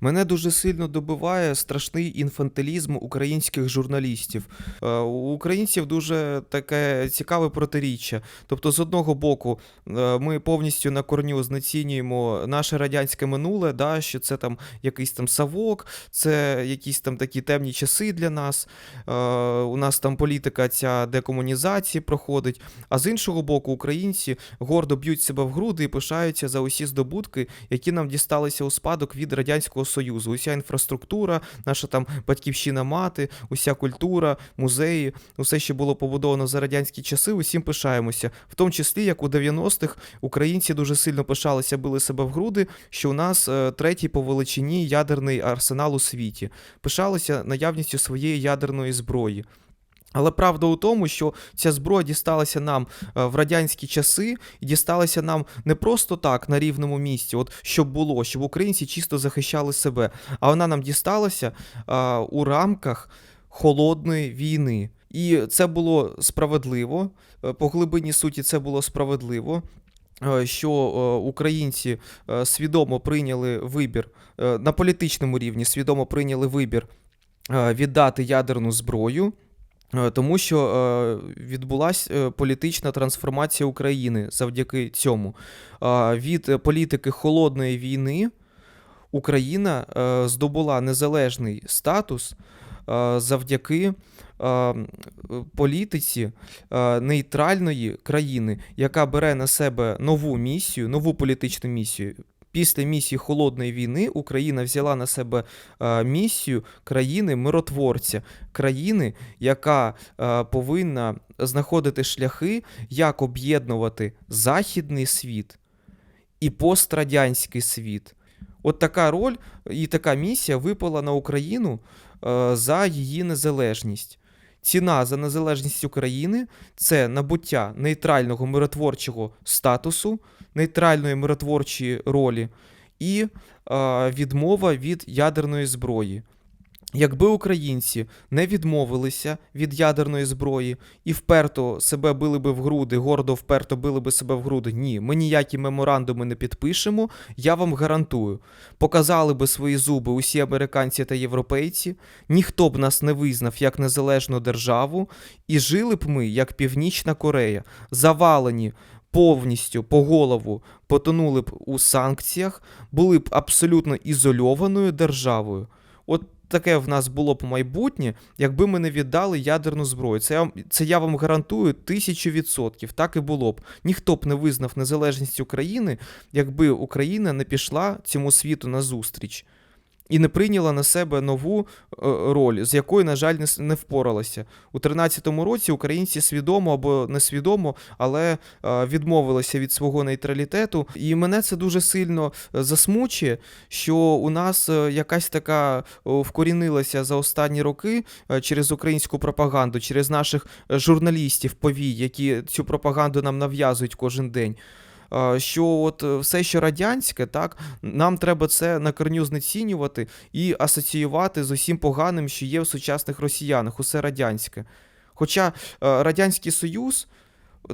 Мене дуже сильно добиває страшний інфантилізм українських журналістів. Е, У українців дуже таке цікаве протиріччя. Тобто, з одного боку, е, ми повністю на корню знецінюємо наше радянське минуле, да, що це там якийсь там савок, це якісь там такі темні часи для нас. Е, У нас там політика ця декомунізації проходить. А з іншого боку, українці гордо б'ють себе в груди і пишаються за усі здобутки, які нам дісталися у спадок від радянського союзу. Уся інфраструктура, наша там батьківщина мати, уся культура, музеї, усе, що було побудовано за радянські часи, усім пишаємося. В тому числі, як у 90-х українці дуже сильно пишалися, били себе в груди, що у нас е, третій по величині ядерний арсенал у світі. Пишалися наявністю своєї ядерної зброї. Але правда у тому, що ця зброя дісталася нам е, в радянські часи і дісталася нам не просто так на рівному місці, от щоб було, щоб українці чисто захищали себе, а вона нам дісталася а, у рамках холодної війни. І це було справедливо. е, По глибині суті, це було справедливо. е, Що е, українці е, свідомо прийняли вибір е, на політичному рівні, свідомо прийняли вибір е, віддати ядерну зброю. Е, Тому що е, відбулася політична трансформація України завдяки цьому. Е, Від е, політики холодної війни Україна е, здобула незалежний статус е, завдяки е, політиці е, нейтральної країни, яка бере на себе нову місію, нову політичну місію. Після місії холодної війни Україна взяла на себе е, місію країни миротворця, країни, яка е, повинна знаходити шляхи, як об'єднувати західний світ і пострадянський світ. От така роль і така місія випала на Україну е, за її незалежність. Ціна за незалежність України це набуття нейтрального миротворчого статусу, нейтральної миротворчої ролі і е, відмова від ядерної зброї. Якби українці не відмовилися від ядерної зброї і вперто себе били би в груди, гордо вперто били би себе в груди. Ні, ми ніякі меморандуми не підпишемо. Я вам гарантую. Показали би свої зуби усі американці та європейці, ніхто б нас не визнав як незалежну державу, і жили б ми як Північна Корея, завалені повністю по голову, потонули б у санкціях, були б абсолютно ізольованою державою. От таке в нас було б майбутнє, якби ми не віддали ядерну зброю. Це я, це я вам гарантую тисячу відсотків. Так і було б. Ніхто б не визнав незалежність України, якби Україна не пішла цьому світу назустріч. І не прийняла на себе нову е, роль, з якою, на жаль, не, впоралася. У 13-му році українці свідомо або несвідомо, але е, відмовилися від свого нейтралітету. І мене це дуже сильно е, засмучує, що у нас якась така вкорінилася за останні роки через українську пропаганду, через наших журналістів повій, які цю пропаганду нам нав'язують кожен день. Що от е, все, що радянське, так нам треба це на корню знецінювати і асоціювати з усім поганим, що є в сучасних росіянах, усе радянське. Хоча е, Радянський Союз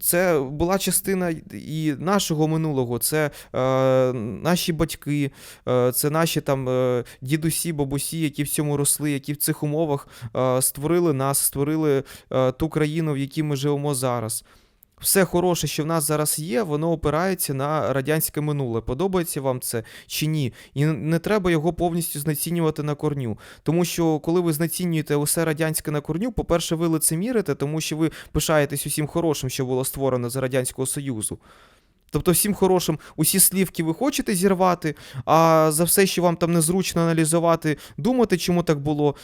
це була частина і нашого минулого, це е, наші батьки, е, це наші там е, дідусі, бабусі, які в цьому росли, які в цих умовах е, створили нас, створили е, ту країну, в якій ми живемо зараз. Все хороше, що в нас зараз є, воно опирається на радянське минуле. Подобається вам це чи ні? І не треба його повністю знецінювати на корню. Тому що коли ви знецінюєте усе радянське на корню, по-перше, ви лицемірите, тому що ви пишаєтесь усім хорошим, що було створено з Радянського Союзу. Тобто всім хорошим усі слівки ви хочете зірвати, а за все, що вам там незручно аналізувати, думати, чому так було,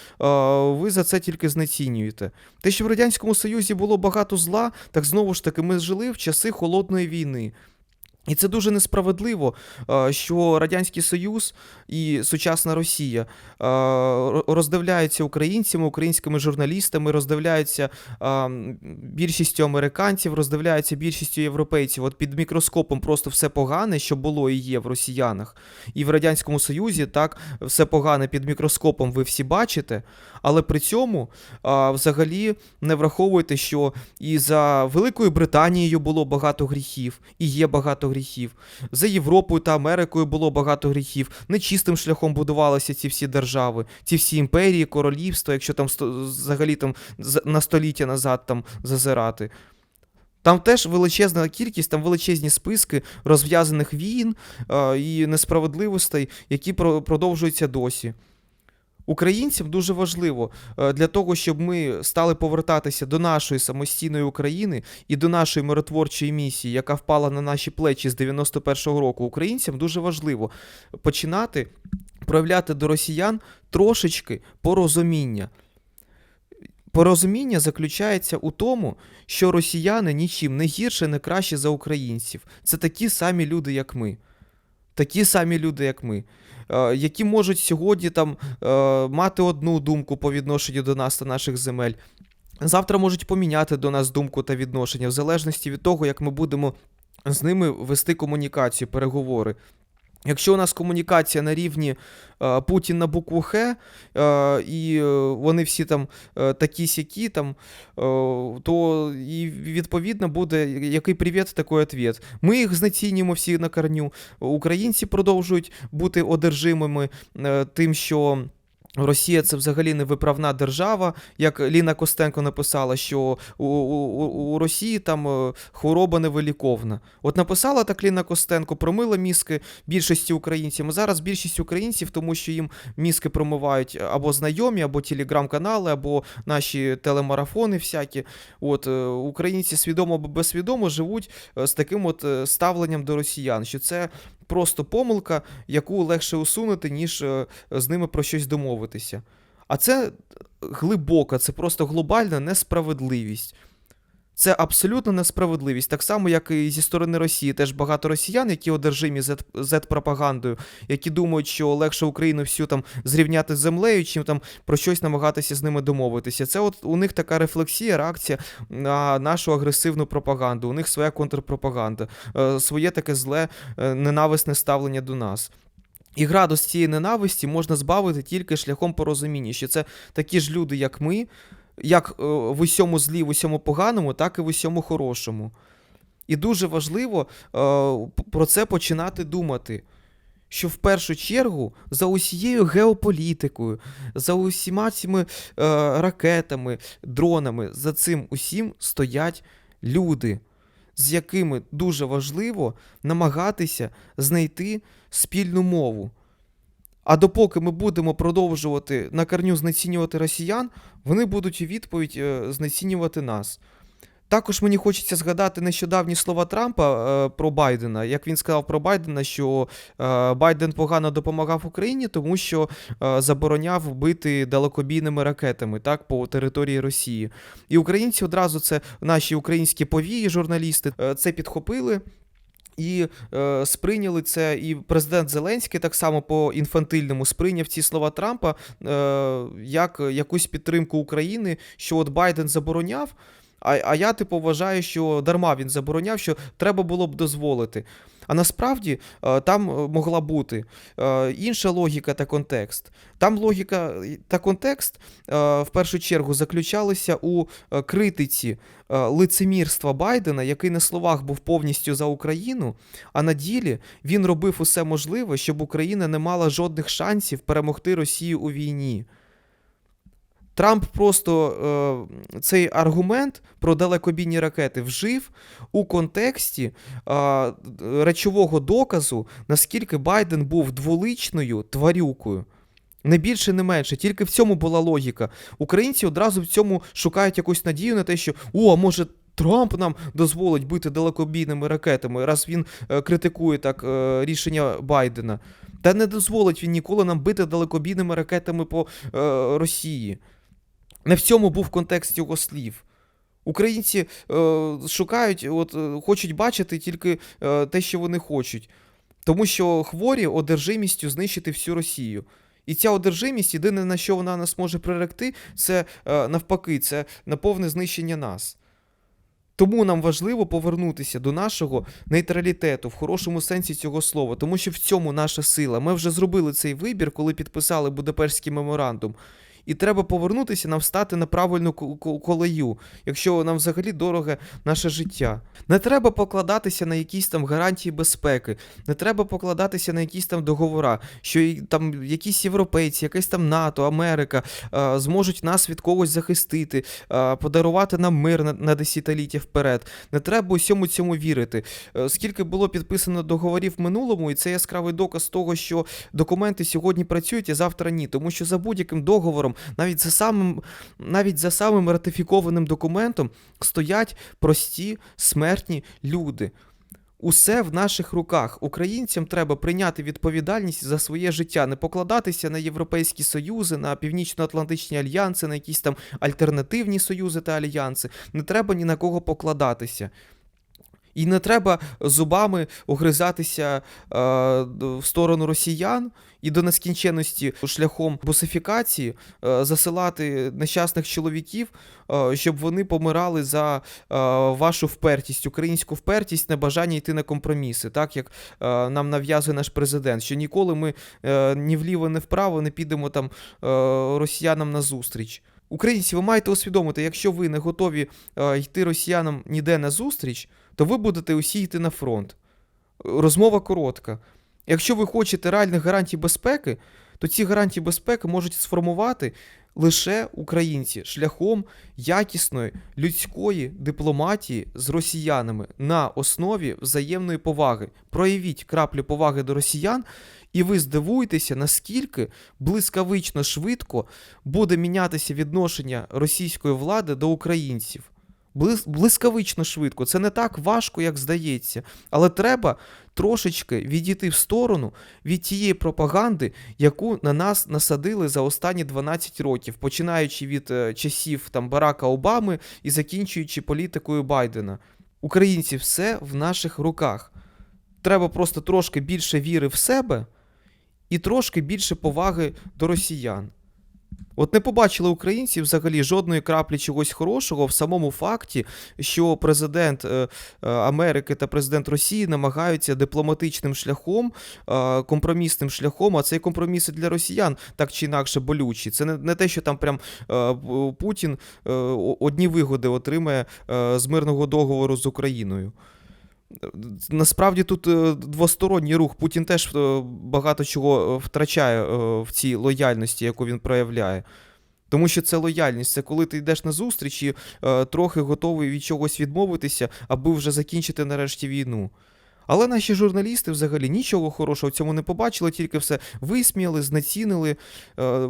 ви за це тільки знецінюєте. Те, що в Радянському Союзі було багато зла, так знову ж таки ми жили в часи холодної війни. І це дуже несправедливо, е, що Радянський Союз і сучасна Росія е, роздивляються українцями, українськими журналістами, роздивляються е, більшістю американців, роздивляються більшістю європейців. От під мікроскопом просто все погане, що було і є в росіянах. І в Радянському Союзі так все погане під мікроскопом ви всі бачите, але при цьому взагалі не враховуєте, що і за Великою Британією було багато гріхів, і є багато гріхів. За Європою та Америкою було багато гріхів. Нечистим шляхом будувалися ці всі держави, ці всі імперії, королівства, якщо там взагалі там на століття назад там зазирати. Там теж величезна кількість, там величезні списки розв'язаних війн е, і несправедливостей, які продовжуються досі. Українцям дуже важливо е, для того, щоб ми стали повертатися до нашої самостійної України і до нашої миротворчої місії, яка впала на наші плечі з 91-го року. Українцям дуже важливо починати проявляти до росіян трошечки порозуміння. Порозуміння заключається у тому, що росіяни нічим не гірше, не краще за українців. Це такі самі люди, як ми. Такі самі люди, як ми, які можуть сьогодні там е, мати одну думку по відношенню до нас та наших земель. Завтра можуть поміняти до нас думку та відношення, в залежності від того, як ми будемо з ними вести комунікацію, переговори. Якщо у нас комунікація на рівні е, Путін на букву Х, е, і е, вони всі там такі сякі, там, то і відповідно буде який привіт, такий відповідь. Ми їх знецінюємо всі на корню. Українці продовжують бути одержимими тим, що. Росія це взагалі не виправна держава, як Ліна Костенко написала, що у, у, у Росії там е, хвороба невиліковна. От написала так Ліна Костенко, промила мізки більшості українців. Зараз більшість українців, тому що їм мізки промивають або знайомі, або телеграм-канали, або наші телемарафони всякі. От е, українці свідомо або безсвідомо живуть е, з таким от ставленням до росіян, що це просто помилка, яку легше усунути, ніж е, з ними про щось домовитися. А це глибока, це просто глобальна несправедливість. Це абсолютно несправедливість. Так само, як і зі сторони Росії, теж багато росіян, які одержимі Z-пропагандою, які думають, що легше Україну всю там зрівняти з землею, чим там про щось намагатися з ними домовитися. Це от у них така рефлексія, реакція на нашу агресивну пропаганду. У них своя контрпропаганда, е, своє таке зле, е, ненависне ставлення до нас. І градус цієї ненависті можна збавити тільки шляхом порозуміння, що це такі ж люди, як ми, як е, в усьому злі, в усьому поганому, так і в усьому хорошому. І дуже важливо е, про це починати думати. Що в першу чергу за усією геополітикою, за усіма цими е, ракетами, дронами, за цим усім стоять люди, з якими дуже важливо намагатися знайти спільну мову. А допоки ми будемо продовжувати на корню знецінювати росіян, вони будуть у відповідь е, знецінювати нас. Також мені хочеться згадати нещодавні слова Трампа е, про Байдена. Як він сказав про Байдена, що е, Байден погано допомагав Україні, тому що е, забороняв бити далекобійними ракетами так, по території Росії. І українці одразу це наші українські повії, журналісти, е, це підхопили. І е, сприйняли це, і президент Зеленський так само по інфантильному сприйняв ці слова Трампа е, як якусь підтримку України, що от Байден забороняв. А, а я типу вважаю, що дарма він забороняв, що треба було б дозволити. А насправді е, там е, могла бути е, інша логіка та контекст. Там логіка та контекст в першу чергу заключалися у критиці лицемірства Байдена, який на словах був повністю за Україну, а на ділі він робив усе можливе, щоб Україна не мала жодних шансів перемогти Росію у війні. Трамп просто е, цей аргумент про далекобійні ракети вжив у контексті е, речового доказу, наскільки Байден був дволичною тварюкою. Не більше, не менше, тільки в цьому була логіка. Українці одразу в цьому шукають якусь надію на те, що о, а може. Трамп нам дозволить бити далекобійними ракетами, раз він е, критикує так е, рішення Байдена. Та не дозволить він ніколи нам бити далекобійними ракетами по е, Росії. Не в цьому був контекст його слів. Українці е, шукають, от, е, хочуть бачити тільки е, те, що вони хочуть. Тому що хворі одержимістю знищити всю Росію. І ця одержимість, єдине на що вона нас може приректи, це е, навпаки, це на повне знищення нас. Тому нам важливо повернутися до нашого нейтралітету в хорошому сенсі цього слова, тому що в цьому наша сила. Ми вже зробили цей вибір, коли підписали Будапештський меморандум. І треба повернутися нам встати на правильну ко- ко- колею, якщо нам взагалі дороге наше життя. Не треба покладатися на якісь там гарантії безпеки, не треба покладатися на якісь там договора, що там якісь європейці, якесь там НАТО, Америка е, зможуть нас від когось захистити, е, подарувати нам мир на, на десятиліття вперед. Не треба усьому цьому вірити. Е, Скільки було підписано договорів в минулому, і це яскравий доказ того, що документи сьогодні працюють, а завтра ні. Тому що за будь-яким договором, навіть за самим, навіть за самим ратифікованим документом, стоять прості смертні люди. Усе в наших руках. Українцям треба прийняти відповідальність за своє життя, не покладатися на Європейські союзи, на Північно-Атлантичні альянси, на якісь там альтернативні союзи та альянси. Не треба ні на кого покладатися. І не треба зубами огризатися е, в сторону росіян і до нескінченності шляхом босифікації е, засилати нещасних чоловіків, е, щоб вони помирали за е, вашу впертість, українську впертість, небажання йти на компроміси, так як е, нам нав'язує наш президент, що ніколи ми е, ні вліво, ні вправо не підемо там е, росіянам на зустріч. Українці, ви маєте усвідомити, якщо ви не готові е, йти росіянам ніде на зустріч, то ви будете усі йти на фронт. Розмова коротка. Якщо ви хочете реальних гарантій безпеки, то ці гарантії безпеки можуть сформувати лише українці шляхом якісної людської дипломатії з росіянами на основі взаємної поваги. Проявіть краплю поваги до росіян, і ви здивуєтеся, наскільки блискавично швидко буде мінятися відношення російської влади до українців. Блис- Блискавично швидко. Це не так важко, як здається. Але треба трошечки відійти в сторону від тієї пропаганди, яку на нас насадили за останні 12 років, починаючи від е, часів там Барака Обами і закінчуючи політикою Байдена. Українці, все в наших руках. Треба просто трошки більше віри в себе і трошки більше поваги до росіян. От не побачили українці взагалі жодної краплі чогось хорошого в самому факті, що президент е, е, Америки та президент Росії намагаються дипломатичним шляхом, е, компромісним шляхом, а цей компроміс і для росіян так чи інакше болючі. Це не, те, що там прям Путін одні вигоди отримає з мирного договору з Україною. Насправді тут е, двосторонній рух. Путін теж е, багато чого е, втрачає в цій лояльності, яку він проявляє. Тому що це лояльність, це коли ти йдеш на зустріч і трохи готовий від чогось відмовитися, аби вже закінчити нарешті війну. Але наші журналісти взагалі нічого хорошого в цьому не побачили, тільки все висміяли, знецінили.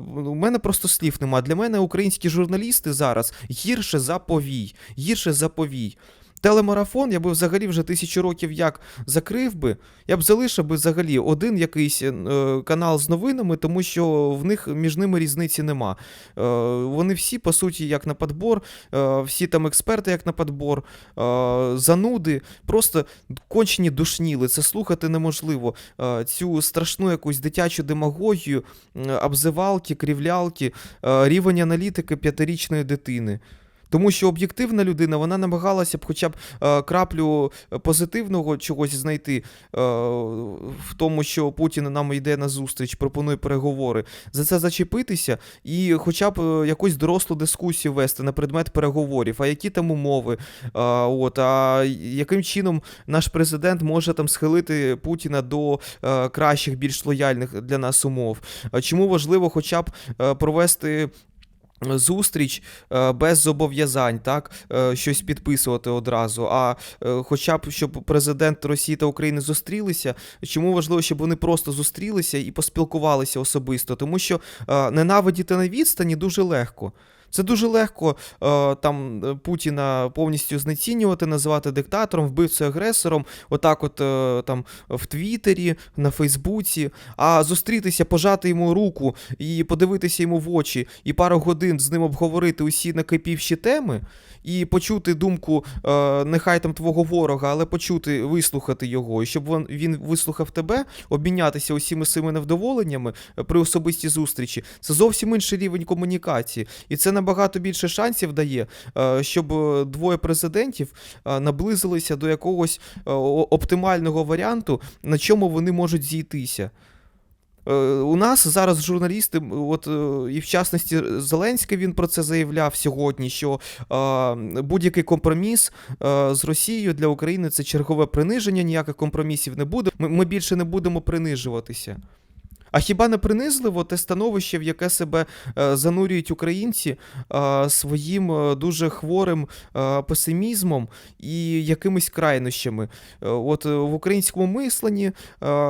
У мене просто слів нема. Для мене українські журналісти зараз гірше за повій. Гірше за повій. Телемарафон я би взагалі вже тисячу років як закрив би. Я б залишив би взагалі один якийсь е, канал з новинами, тому що в них між ними різниці нема. Е, вони всі, по суті, як на подбор, е, всі там експерти, як на подбор, зануди, просто кончені душніли. Це слухати неможливо. Цю страшну якусь дитячу демагогію, обзивалки, крівлялки, рівень аналітики п'ятирічної дитини. Тому що об'єктивна людина вона намагалася б хоча б е, краплю позитивного чогось знайти е, в тому, що Путін нам йде на зустріч, пропонує переговори, за це зачепитися і хоча б е, якусь дорослу дискусію вести на предмет переговорів, а які там умови, а, от, а яким чином наш президент може там схилити Путіна до е, кращих, більш лояльних для нас умов. Чому важливо хоча б е, провести зустріч е, без зобов'язань, так, е, щось підписувати одразу. А е, хоча б щоб президент Росії та України зустрілися, чому важливо, щоб вони просто зустрілися і поспілкувалися особисто, тому що ненавидіти на відстані дуже легко. Це дуже легко е, там е, Путіна повністю знецінювати, називати диктатором, вбивцею агресором, отак, от е, там в Твіттері, на Фейсбуці, а зустрітися, пожати йому руку і подивитися йому в очі, і пару годин з ним обговорити усі накипівші теми, і почути думку, нехай там твого ворога, але почути, вислухати його, і щоб він, вислухав тебе, обмінятися усіми своїми невдоволеннями при особистій зустрічі. Це зовсім інший рівень комунікації. І це набагато більше шансів дає, е, щоб е, двоє президентів е, наблизилися до якогось оптимального варіанту, на чому вони можуть зійтися. У нас зараз журналісти, от і в частності Зеленський він про це заявляв сьогодні, що будь-який компроміс з Росією для України це чергове приниження, ніяких компромісів не буде. Ми більше не будемо принижуватися. А хіба не принизливо те становище, в яке себе е, занурюють українці е, своїм е, дуже хворим песимізмом і якимись крайнощами? От в українському мисленні,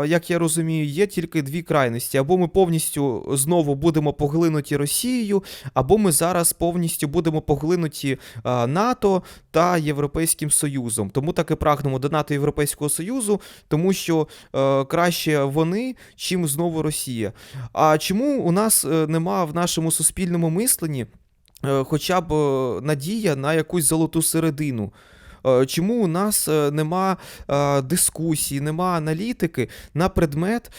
як я розумію, є тільки дві крайності: або ми повністю знову будемо поглинуті Росією, або ми зараз повністю будемо поглинуті НАТО та Європейським Союзом. Тому так і прагнемо до НАТО Європейського Союзу, тому що краще вони, чим знову Росія. А чому у нас е, нема в нашому суспільному мисленні е, хоча б е, надія на якусь золоту середину? Чому у нас нема дискусії, нема аналітики на предмет,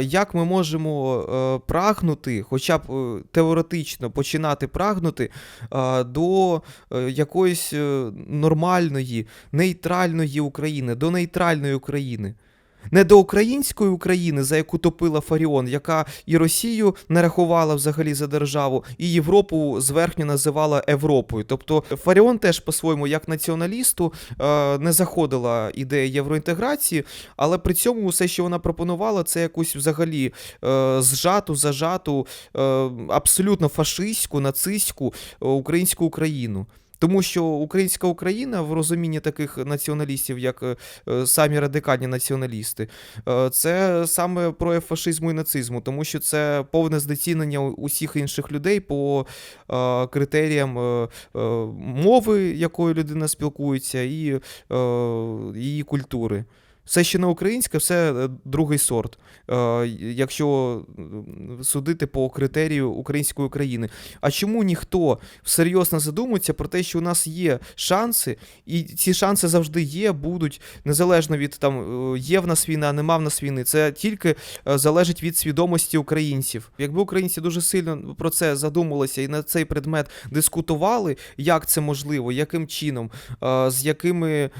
як ми можемо прагнути, хоча б теоретично починати прагнути до якоїсь нормальної, нейтральної України, до нейтральної України? Не до української України, за яку топила Фаріон, яка і Росію не рахувала взагалі за державу, і Європу зверхньо називала Європою. Тобто Фаріон теж по-своєму, як націоналісту, е, не заходила ідея євроінтеграції, але при цьому все, що вона пропонувала, це якусь взагалі е, зжату, зажату, е, абсолютно фашистську, нацистську українську Україну. Тому що українська Україна в розумінні таких націоналістів, як е, е, самі радикальні націоналісти, е, це саме прояв фашизму і нацизму, тому що це повне знецінення усіх інших людей по критеріям мови, якою людина спілкується, і її культури. Все, що не українське, все е, другий сорт. Е, якщо судити по критерію української України. А чому ніхто всерйоз не задумується про те, що у нас є шанси, і ці шанси завжди є, будуть незалежно від там е, є в нас війна, нема в нас війни. Це тільки залежить від свідомості українців. Якби українці дуже сильно про це задумалися і на цей предмет дискутували, як це можливо, яким чином, з якими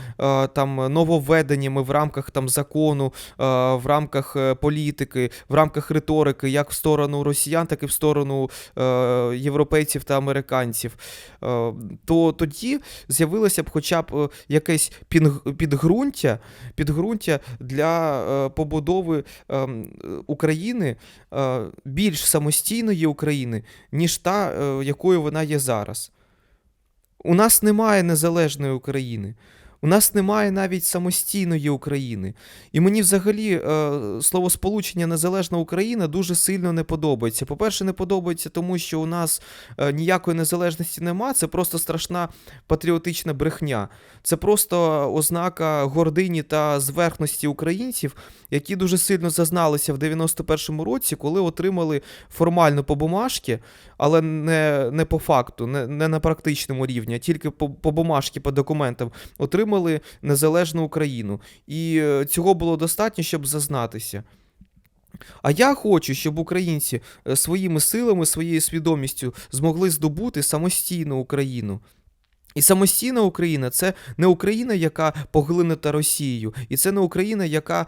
там нововведеннями в рамках там закону, е, в рамках е, політики, в рамках риторики, як в сторону росіян, так і в сторону е, європейців та американців, то тоді з'явилося б хоча б якесь підґрунтя, підґрунтя для побудови України більш самостійної України, ніж та, якою вона є зараз. У нас немає незалежної України. У нас немає навіть самостійної України. І мені взагалі е, словосполучення Незалежна Україна дуже сильно не подобається. По-перше, не подобається тому, що у нас е, ніякої незалежності нема. Це просто страшна патріотична брехня. Це просто ознака гордині та зверхності українців, які дуже сильно зазналися в 91-му році, коли отримали формально по бумажки, але не, не по факту, не, не на практичному рівні, а тільки по, по бумажці, по документам, отримали незалежну Україну. І е, цього було достатньо, щоб зазнатися. А я хочу, щоб українці е, своїми силами, своєю свідомістю змогли здобути самостійну Україну. І самостійна Україна це не Україна, яка поглинута Росією, і це не Україна, яка е,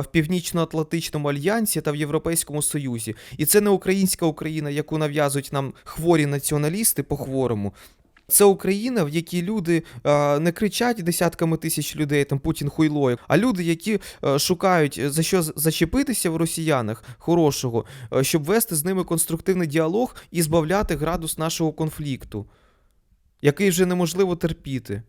в Північно-Атлантичному альянсі та в Європейському Союзі. І це не українська Україна, яку нав'язують нам хворі націоналісти по-хворому. Це Україна, в якій люди е, не кричать десятками тисяч людей, там Путін хуйло, а люди, які е, шукають за що зачепитися в росіянах хорошого, е, щоб вести з ними конструктивний діалог і збавляти градус нашого конфлікту, який вже неможливо терпіти.